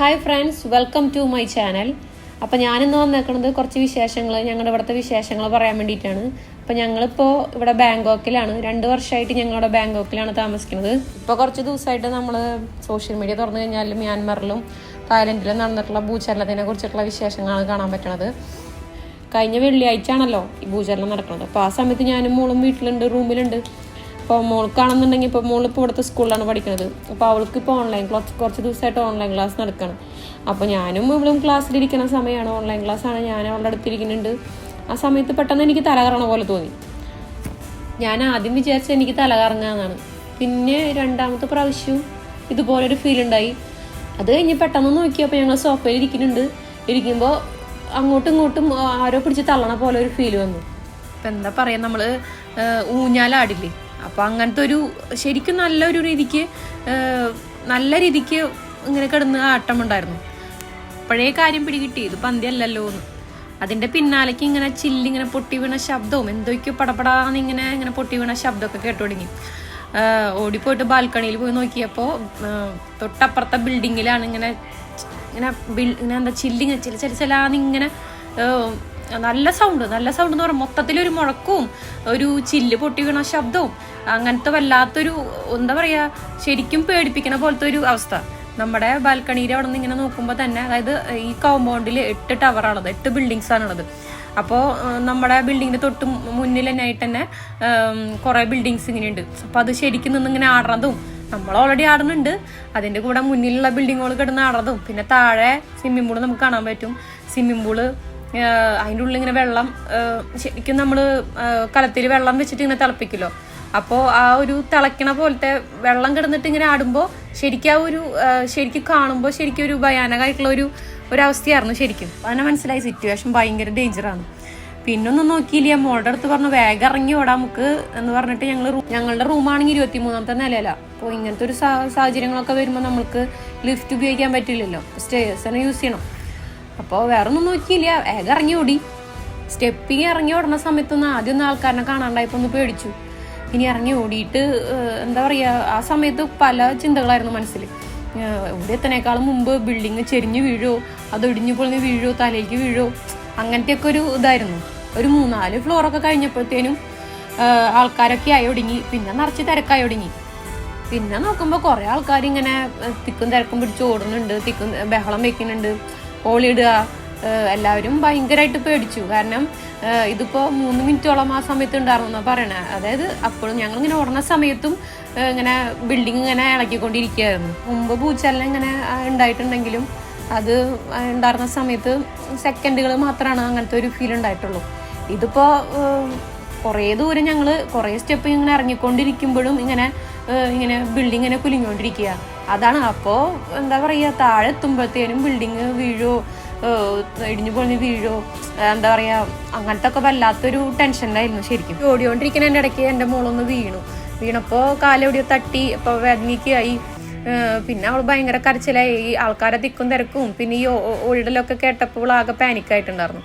Hi friends welcome to my channel അപ്പോൾ ഞാനിന്ന് വന്നേക്കുന്നത് കുറച്ച് വിശേഷങ്ങൾ ഞങ്ങളുടെ ഇവിടുത്തെ വിശേഷങ്ങൾ പറയാൻ വേണ്ടിയിട്ടാണ്. അപ്പോൾ ഞങ്ങളിപ്പോൾ ഇവിടെ ബാങ്കോക്കിലാണ്. രണ്ട് വർഷമായിട്ട് ഞങ്ങളുടെ ബാങ്കോക്കിലാണ് താമസിക്കുന്നത്. ഇപ്പോൾ കുറച്ച് ദിവസമായിട്ട് നമ്മൾ സോഷ്യൽ മീഡിയ തുറന്നു കഴിഞ്ഞാൽ മ്യാൻമറിലും തായ്ലൻഡിലും നടന്നിട്ടുള്ള ഭൂചലനത്തിനെ കുറിച്ചിട്ടുള്ള വിശേഷങ്ങളാണ് കാണാൻ പറ്റണത്. കഴിഞ്ഞ വെള്ളിയാഴ്ച ആണല്ലോ ഈ ഭൂചലനം നടക്കുന്നത് അപ്പോൾ ആ സമയത്ത് ഞാനും മോളും വീട്ടിലുണ്ട് റൂമിലുണ്ട്. അപ്പോൾ മോൾക്കാണെന്നുണ്ടെങ്കിൽ ഇപ്പോൾ മോൾ ഇപ്പോൾ ഇവിടുത്തെ സ്കൂളിലാണ് പഠിക്കുന്നത് അപ്പോൾ അവൾക്ക് ഇപ്പോൾ ഓൺലൈൻ ക്ലാസ് കുറച്ച് ദിവസമായിട്ട് ഓൺലൈൻ ക്ലാസ് നടക്കണം. അപ്പോൾ ഞാനും ഇവളും ക്ലാസ്സിലിരിക്കുന്ന സമയമാണ് ഓൺലൈൻ ക്ലാസ്സാണ് ഞാൻ അവളുടെ അടുത്തിരിക്കുന്നുണ്ട് ആ സമയത്ത് പെട്ടെന്ന് എനിക്ക് തലകറണ പോലെ തോന്നി. ഞാൻ ആദ്യം വിചാരിച്ചത് എനിക്ക് തലകറങ്ങാന്നാണ് പിന്നെ രണ്ടാമത്തെ പ്രാവശ്യവും ഇതുപോലൊരു ഫീൽ ഉണ്ടായി. അത് കഴിഞ്ഞ് പെട്ടെന്ന് നോക്കിയപ്പോൾ ഞങ്ങൾ സോഫയിൽ ഇരിക്കുന്നുണ്ട്. ഇരിക്കുമ്പോൾ അങ്ങോട്ടും ഇങ്ങോട്ടും ആരോ പിടിച്ച് തള്ളണ പോലെ ഒരു ഫീൽ വന്നു. ഇപ്പം എന്താ പറയുക നമ്മൾ ഊഞ്ഞാലാടില്ലേ? അപ്പോൾ അങ്ങനത്തെ ഒരു ശരിക്കും നല്ലൊരു രീതിക്ക് നല്ല രീതിക്ക് ഇങ്ങനെ കിടന്ന് ആട്ടമുണ്ടായിരുന്നു. അപ്പോഴേ കാര്യം പിടികിട്ടി. ഇത് പന്തിയല്ലല്ലോ എന്ന്. അതിന്റെ പിന്നാലേക്ക് ഇങ്ങനെ ചില്ലിങ്ങനെ പൊട്ടി വീണ ശബ്ദവും എന്തൊക്കെയോ പടപടാന്ന് ഇങ്ങനെ ഇങ്ങനെ പൊട്ടി വീണ ശബ്ദമൊക്കെ കേട്ടു തുടങ്ങി. ഓടിപ്പോയിട്ട് ബാൽക്കണിയിൽ പോയി നോക്കിയപ്പോൾ തൊട്ടപ്പുറത്തെ ബിൽഡിങ്ങിലാണ് ഇങ്ങനെ ഇങ്ങനെ ബിൽ ഇങ്ങനെ എന്താ ചില്ലിങ്ങനെ ചില ചില ചിലാന്ന് ഇങ്ങനെ നല്ല സൗണ്ട് നല്ല സൗണ്ട് എന്ന് പറയുമ്പോൾ മൊത്തത്തിലൊരു മുഴക്കവും ഒരു ചില്ല് പൊട്ടി വീണ ശബ്ദവും അങ്ങനത്തെ വല്ലാത്തൊരു എന്താ പറയുക ശരിക്കും പേടിപ്പിക്കണ പോലത്തെ ഒരു അവസ്ഥ. നമ്മുടെ ബാൽക്കണിയിൽ അവിടെ നിന്ന് ഇങ്ങനെ നോക്കുമ്പോൾ തന്നെ അതായത് ഈ കോമ്പൗണ്ടിൽ എട്ട് ടവറാണുള്ളത് എട്ട് ബിൽഡിങ്സ് ആണുള്ളത് അപ്പോൾ നമ്മുടെ ബിൽഡിങ്ങിന്റെ തൊട്ട് മുന്നിൽ തന്നെ ആയിട്ട് തന്നെ കുറേ ബിൽഡിങ്സ് ഇങ്ങനെയുണ്ട്. അപ്പോൾ അത് ശരിക്കും നിന്ന് ഇങ്ങനെ ആടുന്നതും നമ്മൾ ഓൾറെഡി ആടുന്നുണ്ട്. അതിന്റെ കൂടെ മുന്നിലുള്ള ബിൽഡിങ്ങുകൾ കിടന്ന് ആടുന്നതും പിന്നെ താഴെ സ്വിമ്മിംഗ് പൂൾ നമുക്ക് കാണാൻ പറ്റും. സ്വിമ്മിംഗ് പൂൾ അതിന്റെ ഉള്ളിൽ ഇങ്ങനെ വെള്ളം ശരിക്കും നമ്മൾ കലത്തിൽ വെള്ളം വെച്ചിട്ട് ഇങ്ങനെ തിളപ്പിക്കുമല്ലോ അപ്പോൾ ആ ഒരു തിളയ്ക്കണ പോലത്തെ വെള്ളം കിടന്നിട്ട് ഇങ്ങനെ ആടുമ്പോൾ ശരിക്കും ആ ഒരു ശരിക്കും കാണുമ്പോൾ ശരിക്കും ഒരു ഭയാനകമായിട്ടുള്ള ഒരു ഒരു ഒരവസ്ഥയായിരുന്നു ശരിക്കും. അതിനെ മനസ്സിലായി. സിറ്റുവേഷൻ ഭയങ്കര ഡേഞ്ചറാണ് പിന്നൊന്നും നോക്കിയില്ല. മോളുടെ അടുത്ത് പറഞ്ഞു വേഗം ഇറങ്ങി ഓടാം നമുക്ക് എന്ന് പറഞ്ഞിട്ട് ഞങ്ങൾ ഞങ്ങളുടെ റൂമാണെങ്കിൽ ഇരുപത്തി മൂന്നാമത്തെ നിലയല്ല അപ്പോൾ ഇങ്ങനത്തെ ഒരു സാഹചര്യങ്ങളൊക്കെ വരുമ്പോൾ നമുക്ക് ലിഫ്റ്റ് ഉപയോഗിക്കാൻ പറ്റില്ലല്ലോ. സ്റ്റേഴ്സ് തന്നെ യൂസ് ചെയ്യണം. അപ്പോൾ വേറെ ഒന്നും നോക്കിയില്ല. വേഗം ഇറങ്ങി ഓടി. സ്റ്റെപ്പിങ് ഇറങ്ങി ഓടുന്ന സമയത്തൊന്നും ആദ്യം ഒന്നും ആൾക്കാരനെ കാണാണ്ടായപ്പോൾ ഒന്ന് പേടിച്ചു. ഇനി ഇറങ്ങി ഓടിയിട്ട് എന്താ പറയുക ആ സമയത്ത് പല ചിന്തകളായിരുന്നു മനസ്സിൽ ഇവിടെ എത്തനേക്കാളും മുമ്പ് ബിൽഡിങ് ചെരിഞ്ഞ് വീഴോ അത് ഇടിഞ്ഞു പൊളിഞ്ഞ് വീഴോ തലയിലേക്ക് വീഴോ അങ്ങനത്തെയൊക്കെ ഒരു ഇതായിരുന്നു. ഒരു മൂന്നാൽ ഫ്ലോറൊക്കെ കഴിഞ്ഞപ്പോഴത്തേനും ആൾക്കാരൊക്കെ ആയി ഒടുങ്ങി പിന്നെ നിറച്ച് തിരക്കായി ഒടുങ്ങി പിന്നെ നോക്കുമ്പോൾ കുറേ ആൾക്കാർ ഇങ്ങനെ തിക്കും തിരക്കും പിടിച്ച് ഓടുന്നുണ്ട് തിക്കും ബഹളം വെക്കുന്നുണ്ട്. ഓളിയിടുക എല്ലാവരും ഭയങ്കരമായിട്ട് പേടിച്ചു. കാരണം ഇതിപ്പോൾ ഇതിപ്പോ മൂന്ന് മിനിറ്റോളം ആ സമയത്ത് ഉണ്ടായിരുന്നു എന്നാ പറയണേ. അതായത് അപ്പോഴും ഞങ്ങൾ ഇങ്ങനെ ഓടുന്ന സമയത്തും ഇങ്ങനെ ബിൽഡിംഗ് ഇങ്ങനെ ഇളക്കിക്കൊണ്ടിരിക്കുകയായിരുന്നു മുമ്പ് ഭൂചലനം ഇങ്ങനെ ഉണ്ടായിട്ടുണ്ടെങ്കിലും അത് ഉണ്ടായിരുന്ന സമയത്ത് സെക്കൻഡുകൾ മാത്രമാണ് അങ്ങനത്തെ ഒരു ഫീൽ ഉണ്ടായിട്ടുള്ളൂ. ഇതിപ്പോ കുറേ ദൂരം ഞങ്ങൾ കുറേ സ്റ്റെപ്പ് ഇങ്ങനെ ഇറങ്ങിക്കൊണ്ടിരിക്കുമ്പോഴും ഇങ്ങനെ ഇങ്ങനെ ബിൽഡിംഗ് ഇങ്ങനെ അതാണ് അപ്പോൾ എന്താ പറയുക താഴെ എത്തുമ്പോഴത്തേനും ബിൽഡിങ് വീഴോ ഇടിഞ്ഞു പൊളിഞ്ഞ് വീഴോ എന്താ പറയുക അങ്ങനത്തെ ഒക്കെ വല്ലാത്തൊരു ടെൻഷനിലായിരുന്നു ശരിക്കും. ഓടിക്കൊണ്ടിരിക്കുന്നതിന്റെ ഇടയ്ക്ക് എന്റെ മോളൊന്ന് വീണു. വീണപ്പോൾ കാലെവിടെയോ തട്ടി ഇപ്പോൾ വേദനയ്ക്കായി പിന്നെ അവൾ ഭയങ്കര കരച്ചിലായി. ഈ ആൾക്കാരെ തിക്കും തിരക്കും. പിന്നെ ഈ ഓ- കേട്ടപ്പോൾ ആകെ പാനിക്കായിട്ടുണ്ടായിരുന്നു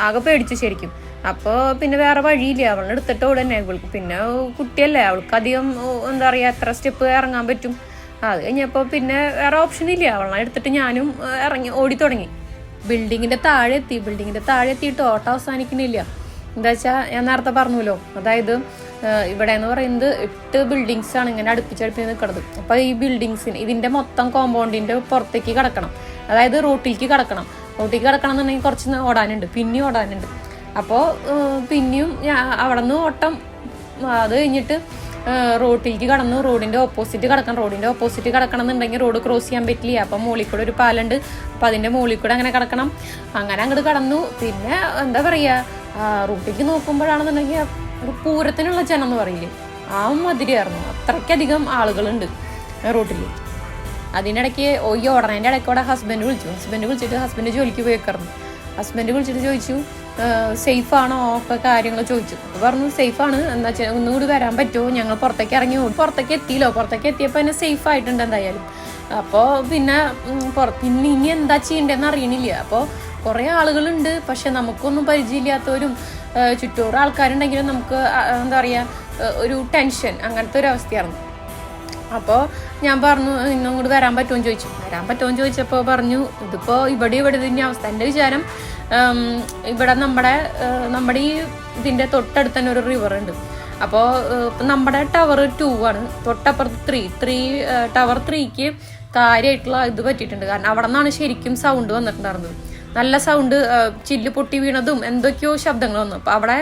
ആകെ പേടിച്ചു ശരിക്കും. അപ്പോൾ പിന്നെ വേറെ വഴിയില്ല. അവളെടുത്തിട്ട് ഓടന്നെ. പിന്നെ കുട്ടിയല്ലേ. അവൾക്ക് അധികം എന്താ പറയുക എത്ര സ്റ്റെപ്പ് ഇറങ്ങാൻ പറ്റും? അത് കഴിഞ്ഞപ്പോൾ പിന്നെ വേറെ ഓപ്ഷൻ ഇല്ല. വെള്ളം എടുത്തിട്ട് ഞാനും ഇറങ്ങി ഓടി തുടങ്ങി. ബിൽഡിങ്ങിന്റെ താഴെ എത്തി. ബിൽഡിങ്ങിന്റെ താഴെ എത്തിയിട്ട് ഓട്ടം അവസാനിക്കുന്നില്ല. എന്താ വെച്ചാൽ ഞാൻ നേരത്തെ പറഞ്ഞല്ലോ അതായത് ഇവിടെ എന്ന് പറയുന്നത് എട്ട് ബിൽഡിങ്സ് ആണ് ഇങ്ങനെ അടുപ്പിച്ചടുപ്പിച്ച് നിൽക്കുന്നത് അപ്പോൾ ഈ ബിൽഡിങ്സിന് ഇതിന്റെ മൊത്തം കോമ്പൗണ്ടിന്റെ പുറത്തേക്ക് കിടക്കണം. അതായത് റോട്ടിലേക്ക് കിടക്കണം. റോട്ടിലേക്ക് കിടക്കണം എന്നുണ്ടെങ്കിൽ കുറച്ച് ഓടാനുണ്ട്. പിന്നെയും ഓടാനുണ്ട്. അപ്പോൾ പിന്നെയും അവിടെ നിന്ന് ഓട്ടം അത് കഴിഞ്ഞിട്ട് റോട്ടിലേക്ക് കടന്നു. റോഡിന്റെ ഓപ്പോസിറ്റ് കിടക്കണം. റോഡിന്റെ ഓപ്പോസിറ്റ് കിടക്കണം എന്നുണ്ടെങ്കിൽ റോഡ് ക്രോസ് ചെയ്യാൻ പറ്റില്ല. അപ്പം മുകളിൽ കൂടെ ഒരു പാലുണ്ട്. അപ്പം അതിന്റെ മുകളിൽ കൂടെ അങ്ങനെ കിടക്കണം. അങ്ങനെ അങ്ങോട്ട് കടന്നു. പിന്നെ എന്താ പറയാ ആ, റോട്ടിലേക്ക് നോക്കുമ്പോഴാണെന്നുണ്ടെങ്കിൽ ഒരു പൂരത്തിനുള്ള ജനം എന്ന് പറയില്ലേ? ആ മതിരിയായിരുന്നു. അത്രയ്ക്കധികം ആളുകളുണ്ട് റോട്ടിൽ അതിനിടയ്ക്ക് ഈ ഓടണേന്റെ ഇടയ്ക്കൂടെ ഹസ്ബൻഡ് വിളിച്ചു. ഹസ്ബൻഡ് വിളിച്ചിട്ട് ഹസ്ബൻഡ് ജോലിക്ക് പോയേക്കായിരുന്നു. ഹസ്ബൻഡ് വിളിച്ചിട്ട് ചോദിച്ചു സേഫ് ആണോ ഒക്കെ കാര്യങ്ങൾ ചോദിച്ചു. അപ്പൊ പറഞ്ഞു സേഫ് ആണ് എന്താ വെച്ചാൽ ഒന്നുകൂടി വരാൻ പറ്റുമോ? ഞങ്ങൾ പുറത്തേക്ക് ഇറങ്ങി പുറത്തേക്ക് എത്തിയില്ലോ. പുറത്തേക്ക് എത്തിയപ്പോൾ തന്നെ സേഫ് ആയിട്ടുണ്ട് എന്തായാലും. അപ്പോൾ പിന്നെ പുറത്ത് ഇനി ഇനി എന്താ ചെയ്യേണ്ടതെന്ന് അറിയണില്ല. അപ്പോൾ കുറേ ആളുകളുണ്ട്. പക്ഷെ നമുക്കൊന്നും പരിചയമില്ലാത്തവരും ചുറ്റൂറ് ആൾക്കാരുണ്ടെങ്കിലും നമുക്ക് എന്താ പറയുക ഒരു ടെൻഷൻ അങ്ങനത്തെ ഒരു അവസ്ഥയായിരുന്നു. അപ്പോൾ ഞാൻ പറഞ്ഞു ഇന്നും അങ്ങോട്ട് വരാൻ പറ്റുമെന്ന് ചോദിച്ചു. വരാൻ പറ്റുമെന്ന് ചോദിച്ചപ്പോൾ പറഞ്ഞു ഇതിപ്പോൾ ഇവിടെ ഇവിടെ തന്നെ അവസ്ഥ. എന്റെ വിചാരം ഇവിടെ നമ്മുടെ നമ്മുടെ ഈ ഇതിന്റെ തൊട്ടടുത്ത് തന്നെ ഒരു റിവർ ഉണ്ട്. അപ്പോൾ നമ്മുടെ ടവർ ടു ആണ്. തൊട്ടപ്പുറത്ത് ത്രീ ത്രീ ടവർ ത്രീക്ക് കാര്യമായിട്ടുള്ള ഇത് പറ്റിയിട്ടുണ്ട്. കാരണം അവിടെ നിന്നാണ് ശരിക്കും സൗണ്ട് വന്നിട്ടുണ്ടായിരുന്നത്. നല്ല സൗണ്ട് ചില്ല് പൊട്ടി വീണതും എന്തൊക്കെയോ ശബ്ദങ്ങൾ വന്നു. അപ്പോൾ അവിടെ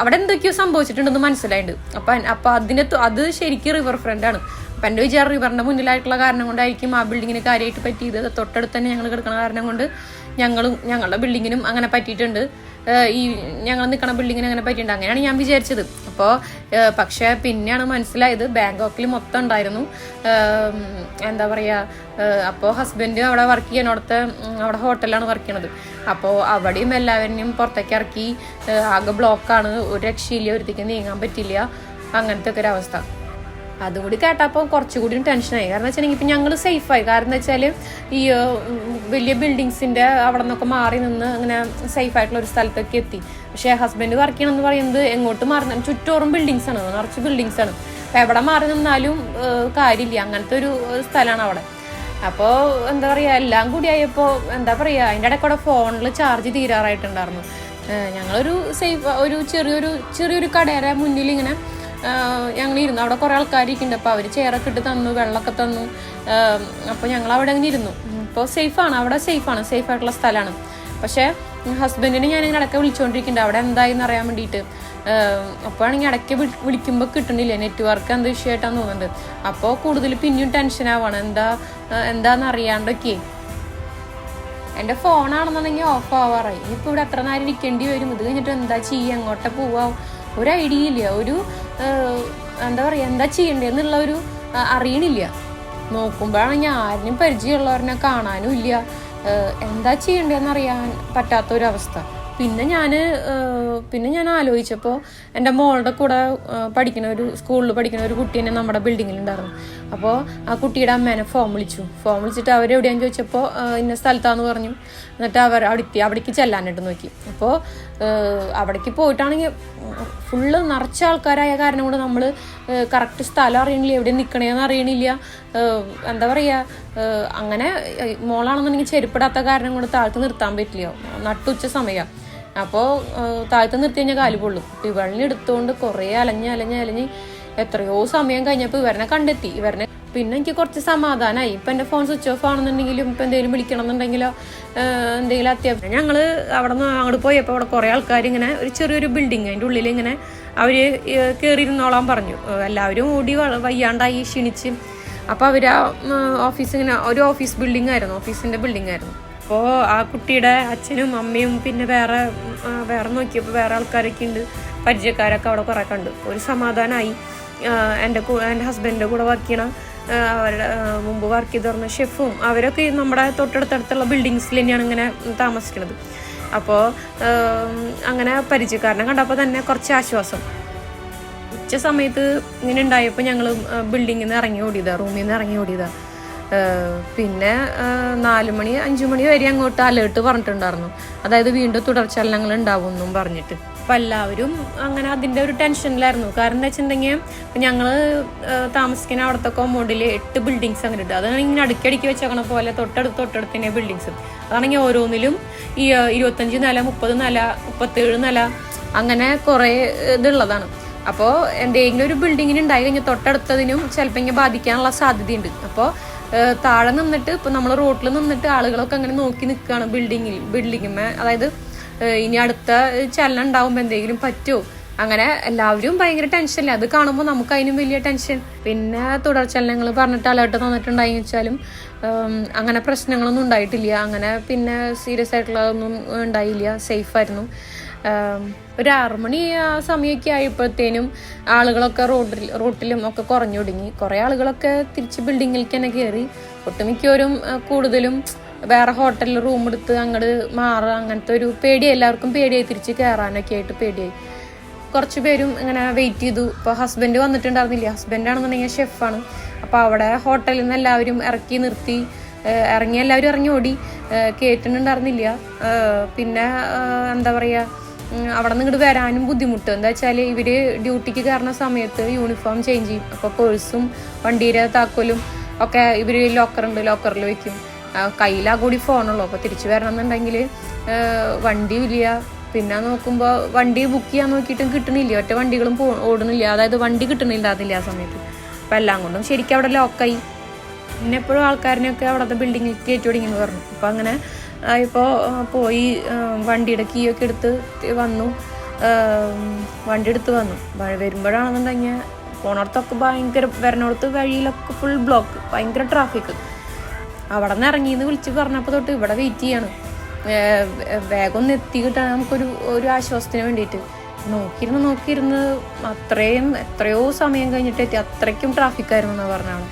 അവിടെ എന്തൊക്കെയോ സംഭവിച്ചിട്ടുണ്ടെന്ന് മനസ്സിലായിണ്ട്. അപ്പം അപ്പം അതിനെ അത് ശരിക്കും റിവർ ഫ്രണ്ട് ആണ്. അപ്പം എന്റെ വിചാരം റിവറിന്റെ മുന്നിലായിട്ടുള്ള കാരണം കൊണ്ടായിരിക്കും ആ ബിൽഡിങ്ങിന് കാര്യമായിട്ട് പറ്റിയത്. തൊട്ടടുത്ത് തന്നെ ഞങ്ങൾ കിടക്കുന്ന കാരണം കൊണ്ട് ഞങ്ങളും ഞങ്ങളുടെ ബിൽഡിങ്ങിനും അങ്ങനെ പറ്റിയിട്ടുണ്ട്. ഈ ഞങ്ങൾ നിൽക്കണ ബിൽഡിങ്ങിന് അങ്ങനെ പറ്റിയിട്ടുണ്ട്. അങ്ങനെയാണ് ഞാൻ വിചാരിച്ചത്. അപ്പോൾ പക്ഷേ പിന്നെയാണ് മനസ്സിലായത് ബാങ്കോക്കിൽ മൊത്തം ഉണ്ടായിരുന്നു. എന്താ പറയുക അപ്പോൾ ഹസ്ബൻഡ് അവിടെ വർക്ക് ചെയ്യാൻ അവിടുത്തെ അവിടെ ഹോട്ടലിലാണ് വർക്ക് ചെയ്യണത്. അപ്പോൾ അവിടെയും എല്ലാവരെയും പുറത്തേക്ക് ഇറക്കി ആകെ ബ്ലോക്കാണ് ഒരു രക്ഷയില്ല ഒരുത്തേക്ക് നീങ്ങാൻ പറ്റില്ല. അങ്ങനത്തെ ഒക്കെ ഒരവസ്ഥ അതുകൂടി കേട്ടപ്പോൾ കുറച്ചുകൂടി ടെൻഷനായി കാരണം വെച്ചിട്ടുണ്ടെങ്കിൽ ഇപ്പം ഞങ്ങൾ സേഫായി കാരണം വെച്ചാൽ ഈ വലിയ ബിൽഡിങ്സിന്റെ അവിടെ നിന്നൊക്കെ മാറി നിന്ന് അങ്ങനെ സേഫ് ആയിട്ടുള്ള ഒരു സ്ഥലത്തൊക്കെ എത്തി. പക്ഷേ ഹസ്ബൻഡ് വർക്ക് ചെയ്യണമെന്ന് പറയുന്നത് എങ്ങോട്ട് മാറി ചുറ്റോറും ബിൽഡിങ്സ് ആണ്. നിറച്ച് ബിൽഡിങ്സ് ആണ്. അപ്പോൾ എവിടെ മാറി നിന്നാലും കാര്യമില്ല. അങ്ങനത്തെ ഒരു സ്ഥലമാണ് അവിടെ. അപ്പോൾ എന്താ പറയുക എല്ലാം കൂടി ആയപ്പോൾ എന്താ പറയുക അതിന്റെ ഇടയ്ക്കൂടെ ഫോണിൽ ചാർജ് തീരാറായിട്ടുണ്ടായിരുന്നു. ഞങ്ങളൊരു സേഫ് ഒരു ചെറിയൊരു ചെറിയൊരു കടയുടെ മുന്നിൽ ഇങ്ങനെ ഞങ്ങൾ ഇരുന്നു അവിടെ കുറേ ആൾക്കാരിക്കുന്നുണ്ട് അപ്പോൾ അവർ ചെയറൊക്കെ ഇട്ട് തന്നു വെള്ളമൊക്കെ തന്നു. അപ്പോൾ ഞങ്ങൾ അവിടെ അങ്ങനെ ഇരുന്നു. ഇപ്പോൾ സേഫാണ്. അവിടെ സേഫാണ്. സേഫ് ആയിട്ടുള്ള സ്ഥലമാണ്. പക്ഷേ ഹസ്ബൻഡിനെ ഞാൻ ഇങ്ങനെ ഇടയ്ക്ക് വിളിച്ചുകൊണ്ടിരിക്കുന്നുണ്ട് അവിടെ എന്തായെന്ന് അറിയാൻ വേണ്ടിയിട്ട്. അപ്പോഴാണെങ്കിൽ ഇടയ്ക്ക് വിളിക്കുമ്പോൾ കിട്ടണില്ല? നെറ്റ്വർക്ക് എന്താ വിഷയമായിട്ടാന്ന് തോന്നുന്നുണ്ട്. അപ്പോൾ കൂടുതൽ പിന്നെയും ടെൻഷൻ ആവാണ്. എന്താ എന്താന്ന് അറിയാണ്ടൊക്കെ. എന്റെ ഫോണാണെന്നുണ്ടെങ്കിൽ ഓഫ് ആവാറായി. ഇനിയിപ്പോൾ ഇവിടെ എത്ര നേരം ഇരിക്കേണ്ടി വരും? ഇത് കഴിഞ്ഞിട്ട് എന്താ ചെയ്യുക? എങ്ങോട്ടെ പോവാ ഒരു ഐഡിയ ഇല്ല ഒരു എന്താ പറയുക എന്താ ചെയ്യണ്ടേന്നുള്ള ഒരു അറിയണില്ല. നോക്കുമ്പോഴാണ് ഞാൻ ആരിനും പരിചയമുള്ളവരനെ കാണാനും ഇല്ല. എന്താ ചെയ്യണ്ടേന്ന് അറിയാൻ പറ്റാത്തൊരവസ്ഥ. പിന്നെ ഞാൻ പിന്നെ ഞാൻ ആലോചിച്ചപ്പോൾ എന്റെ മോളുടെ കൂടെ പഠിക്കുന്ന ഒരു സ്കൂളിൽ പഠിക്കുന്ന ഒരു കുട്ടി തന്നെ നമ്മുടെ ബിൽഡിങ്ങിലുണ്ടായിരുന്നു. അപ്പോൾ ആ കുട്ടിയുടെ അമ്മേനെ ഫോം വിളിച്ചു. ഫോം വിളിച്ചിട്ട് അവരെവിടെയാന്ന് ചോദിച്ചപ്പോൾ ഇന്ന സ്ഥലത്താന്ന് പറഞ്ഞു. എന്നിട്ട് അവർ അവിടെ അവിടേക്ക് ചെല്ലാനായിട്ട് നോക്കി. അപ്പോൾ അവിടേക്ക് പോയിട്ടാണെങ്കിൽ ഫുള്ള് നിറച്ച ആൾക്കാരായ കാരണം കൊണ്ട് നമ്മൾ കറക്റ്റ് സ്ഥലം അറിയണില്ല എവിടെ നിൽക്കണേന്ന് അറിയണില്ല. എന്താ പറയുക അങ്ങനെ മോളാണെന്നുണ്ടെങ്കിൽ ചെരുപ്പിടാത്ത കാരണം കൊണ്ട് താഴ്ത്ത് നിർത്താൻ പറ്റില്ല. നട്ടുച്ച സമയമാണ് അപ്പോൾ താഴ്ത്ത് നിർത്തി കഴിഞ്ഞാൽ കാൽ പൊള്ളും. ഇവളിനെ എടുത്തുകൊണ്ട് കുറേ അലഞ്ഞ് അലഞ്ഞ് അലഞ്ഞ് എത്രയോ സമയം കഴിഞ്ഞപ്പോൾ ഇവരനെ കണ്ടെത്തി. ഇവരനെ പിന്നെ എനിക്ക് കുറച്ച് സമാധാനമായി ഇപ്പം എന്റെ ഫോൺ സ്വിച്ച് ഓഫ് ആണെന്നുണ്ടെങ്കിലും ഇപ്പം എന്തെങ്കിലും വിളിക്കണം എന്നുണ്ടെങ്കിലോ എന്തെങ്കിലും അത്യാവശ്യം. ഞങ്ങൾ അവിടെ നിന്ന് അങ്ങോട്ട് പോയപ്പോൾ അവിടെ കുറേ ആൾക്കാർ ഇങ്ങനെ ഒരു ചെറിയൊരു ബിൽഡിങ് അതിന്റെ ഉള്ളിൽ ഇങ്ങനെ അവർ കയറിയിരുന്നോളാൻ പറഞ്ഞു. എല്ലാവരും ഓടി വയ്യാണ്ടായി ക്ഷീണിച്ച്. അപ്പോൾ അവർ ആ ഓഫീസ് ഇങ്ങനെ ഒരു ഓഫീസ് ബിൽഡിംഗ് ആയിരുന്നു. ഓഫീസിന്റെ ബിൽഡിംഗ് ആയിരുന്നു. അപ്പോൾ ആ കുട്ടിയുടെ അച്ഛനും അമ്മയും പിന്നെ വേറെ വേറെ നോക്കിയപ്പോൾ വേറെ ആൾക്കാരൊക്കെ ഉണ്ട് പരിചയക്കാരൊക്കെ അവിടെ കുറേ കണ്ടു. ഒരു സമാധാനമായി എന്റെ എന്റെ ഹസ്ബൻഡിന്റെ കൂടെ വർക്ക് ചെയ്യണ അവരുടെ മുമ്പ് വർക്ക് ചെയ്ത് പറഞ്ഞ ഷെഫും അവരൊക്കെ നമ്മുടെ തൊട്ടടുത്തടുത്തുള്ള ബിൽഡിങ്സിൽ തന്നെയാണ് ഇങ്ങനെ താമസിക്കുന്നത്. അപ്പോൾ അങ്ങനെ പരിചയക്കാരനെ കണ്ടപ്പോൾ തന്നെ കുറച്ച് ആശ്വാസം. ഉച്ച സമയത്ത് ഇങ്ങനെ ഉണ്ടായപ്പോൾ ഞങ്ങൾ ബിൽഡിങ്ങിൽ നിന്ന് ഇറങ്ങി ഓടിയതാണ് റൂമിൽ നിന്ന് ഇറങ്ങി ഓടിയതാണ് പിന്നെ നാല് മണി അഞ്ചു മണി വരെ അങ്ങോട്ട് അലേർട്ട് പറഞ്ഞിട്ടുണ്ടായിരുന്നു. അതായത് വീണ്ടും തുടർച്ചലനങ്ങൾ ഉണ്ടാവും എന്നും പറഞ്ഞിട്ട്. അപ്പം എല്ലാവരും അങ്ങനെ അതിന്റെ ഒരു ടെൻഷനിലായിരുന്നു. കാരണം എന്താ വെച്ചിട്ടുണ്ടെങ്കിൽ ഇപ്പം ഞങ്ങൾ താമസിക്കുന്ന അവിടത്തൊക്കെ കോമ്പൗണ്ടിൽ എട്ട് ബിൽഡിങ്സ് അങ്ങനെ ഉണ്ട് അതാണ് ഇങ്ങനെ അടുക്കടുക്കി വെച്ചേക്കണ പോലെ തൊട്ടടുത്ത് തൊട്ടടുത്ത് തന്നെ ബിൽഡിങ്സ് അതാണെങ്കിൽ ഓരോന്നിലും ഈ ഇരുപത്തഞ്ച് നില മുപ്പത് നില മുപ്പത്തേഴ് നില അങ്ങനെ കുറേ ഇതുള്ളതാണ്. അപ്പോൾ എന്തെങ്കിലും ഒരു ബിൽഡിങ്ങിന് ഉണ്ടായി കഴിഞ്ഞാൽ തൊട്ടടുത്തതിനും ചിലപ്പോൾ ഇങ്ങനെ ബാധിക്കാനുള്ള സാധ്യതയുണ്ട്. അപ്പോൾ താഴെ നിന്നിട്ട് ഇപ്പോൾ നമ്മൾ റോട്ടിൽ നിന്നിട്ട് ആളുകളൊക്കെ അങ്ങനെ നോക്കി നിൽക്കുകയാണ് ബിൽഡിങ്ങിൽ ബിൽഡിങ്ങിന്മേ അതായത് ഇനി അടുത്ത ചലനം ഉണ്ടാവുമ്പോൾ എന്തെങ്കിലും പറ്റുമോ അങ്ങനെ എല്ലാവരും ഭയങ്കര ടെൻഷനില്ല അത് കാണുമ്പോൾ നമുക്ക് അതിനും വലിയ ടെൻഷൻ പിന്നെ തുടർ ചലനങ്ങൾ പറഞ്ഞിട്ട് അലേർട്ട് തന്നിട്ടുണ്ടായി വെച്ചാലും അങ്ങനെ പ്രശ്നങ്ങളൊന്നും ഉണ്ടായിട്ടില്ല. അങ്ങനെ പിന്നെ സീരിയസ് ആയിട്ടുള്ളതൊന്നും ഉണ്ടായില്ല. സേഫ് ആയിരുന്നു. ഒരു ആറുമണി ആ സമയമൊക്കെ ആയപ്പോഴത്തേനും ആളുകളൊക്കെ റോഡിൽ റോട്ടിലും ഒക്കെ കുറഞ്ഞു തുടങ്ങി കുറേ ആളുകളൊക്കെ തിരിച്ച് ബിൽഡിങ്ങിലേക്ക് തന്നെ കയറി ഒട്ടുമിക്കവരും കൂടുതലും വേറെ ഹോട്ടലിൽ റൂം എടുത്ത് അങ്ങോട്ട് മാറുക അങ്ങനത്തെ ഒരു പേടിയായി എല്ലാവർക്കും പേടിയായി. തിരിച്ച് കയറാനൊക്കെ ആയിട്ട് പേടിയായി. കുറച്ച് പേരും ഇങ്ങനെ വെയിറ്റ് ചെയ്തു. ഇപ്പോൾ ഹസ്ബൻഡ് വന്നിട്ടുണ്ടായിരുന്നില്ല? ഹസ്ബൻഡാണെന്നുണ്ടെങ്കിൽ ഷെഫാണ് അപ്പോൾ അവിടെ ഹോട്ടലിൽ നിന്ന് എല്ലാവരും ഇറക്കി നിർത്തി. ഇറങ്ങി എല്ലാവരും ഇറങ്ങി ഓടി. കയറ്റുന്നുണ്ടായിരുന്നില്ല പിന്നെ എന്താ പറയുക അവിടെ നിന്ന് ഇങ്ങോട്ട് വരാനും ബുദ്ധിമുട്ട്. എന്താ വെച്ചാൽ ഇവർ ഡ്യൂട്ടിക്ക് കയറുന്ന സമയത്ത് യൂണിഫോം ചേഞ്ച് ചെയ്യും. അപ്പോൾ പേഴ്സും വണ്ടിയുടെ താക്കോലും ഒക്കെ ഇവർ ലോക്കറുണ്ട് ലോക്കറിൽ വെക്കും. കയ്യിലാ കൂടി ഫോണുള്ളൂ. അപ്പോൾ തിരിച്ചു വരണം എന്നുണ്ടെങ്കിൽ വണ്ടി ഇല്ല. പിന്നെ നോക്കുമ്പോൾ വണ്ടി ബുക്ക് ചെയ്യാൻ നോക്കിയിട്ടും കിട്ടണില്ല. ഒറ്റ വണ്ടികളും പോ ഓടുന്നില്ല. അതായത് വണ്ടി കിട്ടണില്ലാതില്ല ആ സമയത്ത്. അപ്പം എല്ലാം കൊണ്ടും ശരിക്കും അവിടെ ലോക്കായി പിന്നെ എപ്പോഴും ആൾക്കാരിനെയൊക്കെ അവിടുത്തെ ബിൽഡിങ്ങിൽ കയറ്റി തുടങ്ങിയെന്ന് പറഞ്ഞു. അപ്പം അങ്ങനെ ഇപ്പോൾ പോയി വണ്ടിയുടെ കീയൊക്കെ എടുത്ത് വന്നു. വണ്ടി എടുത്ത് വന്നു. വരുമ്പോഴാണെന്നുണ്ടെങ്കിൽ പോണടത്തൊക്കെ ഭയങ്കര വരണോടത്ത് വഴിയിലൊക്കെ ഫുൾ ബ്ലോക്ക് ഭയങ്കര ട്രാഫിക് അവിടെ നിന്ന് ഇറങ്ങി എന്ന് വിളിച്ച് പറഞ്ഞപ്പോൾ തൊട്ട് ഇവിടെ വെയിറ്റ് ചെയ്യാണ്. വേഗം ഒന്ന് എത്തി കിട്ടാൻ നമുക്കൊരു ഒരു ആശ്വാസത്തിന് വേണ്ടിയിട്ട്. നോക്കിയിരുന്ന് നോക്കിയിരുന്ന് അത്രയും എത്രയോ സമയം കഴിഞ്ഞിട്ട് എത്തി. അത്രയ്ക്കും ട്രാഫിക്കായിരുന്നു എന്ന് പറഞ്ഞാണ്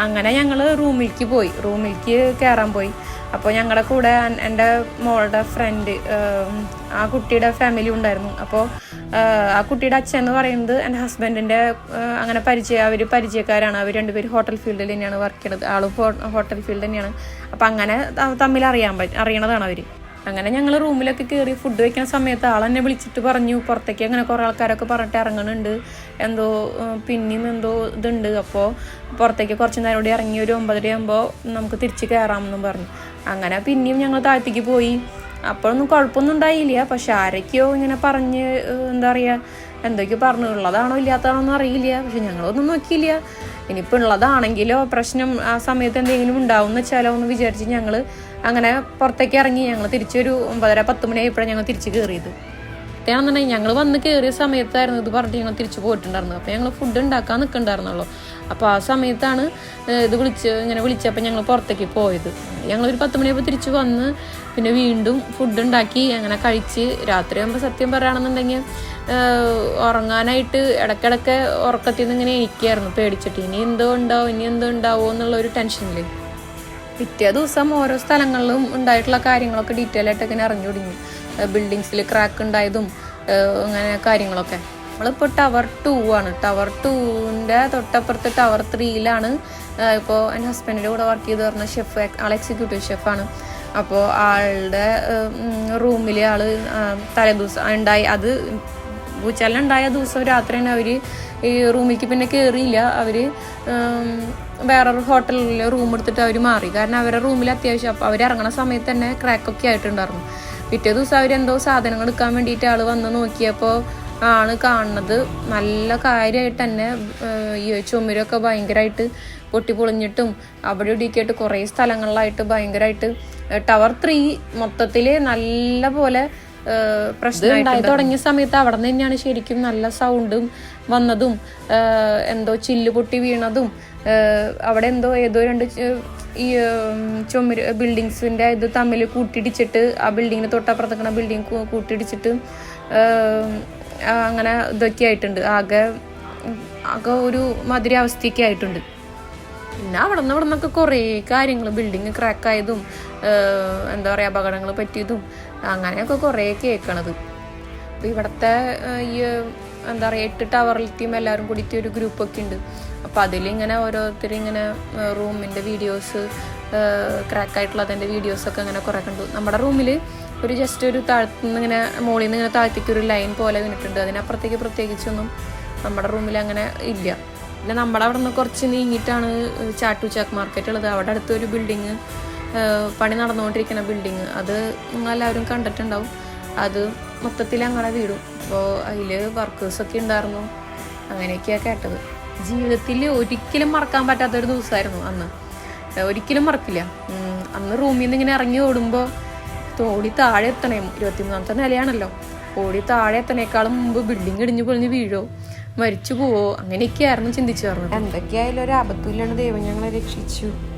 അങ്ങനെ ഞങ്ങൾ റൂമിലേക്ക് പോയി. റൂമിലേക്ക് കയറാൻ പോയി. അപ്പോൾ ഞങ്ങളുടെ കൂടെ എന്റെ മോളുടെ ഫ്രണ്ട് ആ കുട്ടിയുടെ ഫാമിലി ഉണ്ടായിരുന്നു. അപ്പോൾ ആ കുട്ടിയുടെ അച്ഛൻ എന്ന് പറയുന്നത് എന്റെ ഹസ്ബൻഡിന്റെ അങ്ങനെ പരിചയം അവർ പരിചയക്കാരാണ്. അവർ രണ്ടുപേരും ഹോട്ടൽ ഫീൽഡിൽ തന്നെയാണ് വർക്ക് ചെയ്യുന്നത് ആളും ഹോട്ടൽ ഫീൽഡ് തന്നെയാണ്. അപ്പോൾ അങ്ങനെ തമ്മിൽ അറിയാൻ പറ്റും അറിയണതാണ് അവർ അങ്ങനെ ഞങ്ങൾ റൂമിലൊക്കെ കയറി ഫുഡ് വയ്ക്കുന്ന സമയത്ത് ആളെന്നെ വിളിച്ചിട്ട് പറഞ്ഞു പുറത്തേക്ക് അങ്ങനെ കുറേ ആൾക്കാരൊക്കെ പറഞ്ഞിട്ട് ഇറങ്ങണുണ്ട് എന്തോ പിന്നെയും എന്തോ ഇതുണ്ട്. അപ്പോൾ പുറത്തേക്ക് കുറച്ച് നേരം കൂടി ഇറങ്ങി ഒരു ഒമ്പതരയാകുമ്പോൾ നമുക്ക് തിരിച്ച് കയറാമെന്നും പറഞ്ഞു. അങ്ങനെ പിന്നെയും ഞങ്ങൾ താഴത്തേക്ക് പോയി. അപ്പോഴൊന്നും കുഴപ്പമൊന്നും ഉണ്ടായില്ല. പക്ഷെ ആരൊക്കെയോ ഇങ്ങനെ പറഞ്ഞ് എന്താ പറയുക എന്തൊക്കെയോ പറഞ്ഞു ഉള്ളതാണോ ഇല്ലാത്തതാണോ ഒന്നും അറിയില്ല. പക്ഷെ ഞങ്ങളൊന്നും നോക്കിയില്ല. ഇനിയിപ്പോൾ ഉള്ളതാണെങ്കിലോ പ്രശ്നം ആ സമയത്ത് എന്തെങ്കിലും ഉണ്ടാവും എന്ന് വെച്ചാലോ എന്ന് വിചാരിച്ച് ഞങ്ങൾ അങ്ങനെ പുറത്തേക്ക് ഇറങ്ങി ഞങ്ങൾ തിരിച്ചൊരു ഒമ്പതര പത്ത് മണിയായപ്പോഴാണ് ഞങ്ങൾ തിരിച്ച് കയറിയത്. സത്യമാണെന്നുണ്ടെങ്കിൽ ഞങ്ങൾ വന്ന് കയറിയ സമയത്തായിരുന്നു ഇത് പറഞ്ഞിട്ട് ഞങ്ങൾ തിരിച്ചു പോയിട്ടുണ്ടായിരുന്നു അപ്പോൾ ഞങ്ങൾ ഫുഡ് ഉണ്ടാക്കാൻ നിൽക്കണ്ടായിരുന്നുള്ളൂ. അപ്പോൾ ആ സമയത്താണ് ഇത് വിളിച്ച് ഇങ്ങനെ വിളിച്ചപ്പോൾ ഞങ്ങൾ പുറത്തേക്ക് പോയത്. ഞങ്ങളൊരു പത്ത് മണിയപ്പോൾ തിരിച്ച് വന്ന് പിന്നെ വീണ്ടും ഫുഡ് ഉണ്ടാക്കി അങ്ങനെ കഴിച്ച് രാത്രി ആകുമ്പോൾ സത്യം പറയുകയാണെന്നുണ്ടെങ്കിൽ ഉറങ്ങാനായിട്ട് ഇടയ്ക്കിടയ്ക്ക് ഉറക്കത്തിൽ നിന്ന് ഇങ്ങനെ ഇരിക്കുകയായിരുന്നു പേടിച്ചിട്ട് ഇനി എന്തോ ഉണ്ടാവും ഇനി എന്തോ ഉണ്ടാവുമോ എന്നുള്ള ഒരു ടെൻഷനിൽ പിറ്റേ ദിവസം ഓരോ സ്ഥലങ്ങളിലും ഉണ്ടായിട്ടുള്ള കാര്യങ്ങളൊക്കെ ഡീറ്റെയിൽ ആയിട്ട് ഇങ്ങനെ അറിഞ്ഞു തുടങ്ങി. ബിൽഡിങ്സിൽ ക്രാക്ക് ഉണ്ടായതും അങ്ങനെ കാര്യങ്ങളൊക്കെ. നമ്മളിപ്പോൾ ടവർ ടു ആണ്. ടവർ ടുവിന്റെ തൊട്ടപ്പുറത്ത് ടവർ ത്രീയിലാണ് ഇപ്പോൾ എന്റെ ഹസ്ബൻഡിന്റെ കൂടെ വർക്ക് ചെയ്ത് പറഞ്ഞ ഷെഫ് ആൾ എക്സിക്യൂട്ടീവ് ഷെഫാണ് അപ്പോൾ ആളുടെ റൂമിലെ ആൾ തലേദിവസം ഉണ്ടായി. അത് ഭൂചലനം ഉണ്ടായ ദിവസം രാത്രി തന്നെ അവർ ഈ റൂമിലേക്ക് പിന്നെ കയറിയില്ല അവർ വേറൊരു ഹോട്ടലിൽ റൂം എടുത്തിട്ട് അവർ മാറി. കാരണം അവരുടെ റൂമിൽ അത്യാവശ്യം അപ്പോൾ അവർ ഇറങ്ങണ സമയത്ത് തന്നെ ക്രാക്കൊക്കെ ആയിട്ടുണ്ടായിരുന്നു. പിറ്റേ ദിവസം അവരെന്തോ സാധനങ്ങൾ എടുക്കാൻ വേണ്ടിയിട്ട് ആൾ വന്ന് നോക്കിയപ്പോൾ ആണ് കാണുന്നത് നല്ല കാര്യമായിട്ട് തന്നെ ഈ ചുമരൊക്കെ ഭയങ്കരമായിട്ട് പൊട്ടി പൊളിഞ്ഞിട്ടും അവിടെ ഇടിക്കായിട്ട് കുറേ സ്ഥലങ്ങളിലായിട്ട് ഭയങ്കരമായിട്ട് ടവർ ത്രീ മൊത്തത്തിൽ നല്ല പോലെ പ്രശ്നമായി തുടങ്ങിയ സമയത്ത് അവിടെ നിന്ന് തന്നെയാണ് ശരിക്കും നല്ല സൗണ്ടും വന്നതും എന്തോ ചില്ല് പൊട്ടി വീണതും അവിടെ എന്തോ ഏതോ രണ്ട് ഈ ചുമര് ബിൽഡിങ്സിന്റെ ഇത് തമ്മിൽ കൂട്ടിയിടിച്ചിട്ട് ആ ബിൽഡിങ്ങിന് തൊട്ടപ്പുറത്തേക്കണ ബിൽഡിങ് കൂട്ടിയിടിച്ചിട്ട് അങ്ങനെ ഇതൊക്കെ ആയിട്ടുണ്ട്. ആകെ ആകെ ഒരു മധുരാവസ്ഥയൊക്കെ ആയിട്ടുണ്ട്. പിന്നെ അവിടെ നിന്ന് ഇവിടെ നിന്നൊക്കെ കുറേ കാര്യങ്ങൾ ബിൽഡിങ് ക്രാക്കായതും എന്താ പറയുക അപകടങ്ങൾ പറ്റിയതും അങ്ങനെയൊക്കെ കുറേ കേൾക്കണത് അപ്പോൾ ഇവിടുത്തെ ഈ എന്താ പറയുക എട്ട് ടവറിലത്തെയും എല്ലാവരും കൂടിയിട്ട് ഒരു ഗ്രൂപ്പൊക്കെ ഉണ്ട്. അപ്പോൾ അതിലിങ്ങനെ ഓരോരുത്തർ ഇങ്ങനെ റൂമിന്റെ വീഡിയോസ് ക്രാക്കായിട്ടുള്ളതിന്റെ വീഡിയോസൊക്കെ അങ്ങനെ കുറേ കണ്ടു. നമ്മുടെ റൂമിൽ ഒരു ജസ്റ്റ് ഒരു താഴത്തുനിന്ന് ഇങ്ങനെ മുകളിൽ നിന്ന് ഇങ്ങനെ താഴ്ത്തേക്ക് ഒരു ലൈൻ പോലെ വീണിട്ടുണ്ട് അതിനപ്പുറത്തേക്ക് പ്രത്യേകിച്ചൊന്നും നമ്മുടെ റൂമിൽ അങ്ങനെ ഇല്ല. പിന്നെ നമ്മുടെ അവിടെ നിന്ന് കുറച്ച് നീങ്ങിയിട്ടാണ് ചാട്ടു ചാക്ക് മാർക്കറ്റ് ഉള്ളത്. അവിടെ അടുത്തൊരു ബിൽഡിങ് പണി നടന്നുകൊണ്ടിരിക്കുന്ന ബിൽഡിങ് അത് നിങ്ങളെല്ലാവരും കണ്ടിട്ടുണ്ടാവും. അത് മൊത്തത്തിൽ അങ്ങനെ വീടും. അപ്പോൾ അതിൽ വർക്കേഴ്സൊക്കെ ഉണ്ടായിരുന്നു. അങ്ങനെയൊക്കെയാണ് കേട്ടത്. ജീവിതത്തിൽ ഒരിക്കലും മറക്കാൻ പറ്റാത്തൊരു ദിവസമായിരുന്നു അന്ന്. ഒരിക്കലും മറക്കില്ല. അന്ന് റൂമിൽ നിന്ന് ഇങ്ങനെ ഇറങ്ങി ഓടുമ്പോൾ ഓടി താഴെ എത്തണേ. ഇരുപത്തിമൂന്നാമത്തെ നിലയാണല്ലോ. ഓടി താഴെ എത്തണേക്കാളും മുമ്പ് ബിൽഡിംഗ് ഇടിഞ്ഞു പൊളിഞ്ഞ് വീഴോ മരിച്ചു പോവോ അങ്ങനെയൊക്കെയായിരുന്നു ചിന്തിച്ചു പറഞ്ഞത് എന്തൊക്കെയായാലും ഒരു ആപത്തുമില്ലാണ് ദൈവം ഞങ്ങളെ രക്ഷിച്ചു.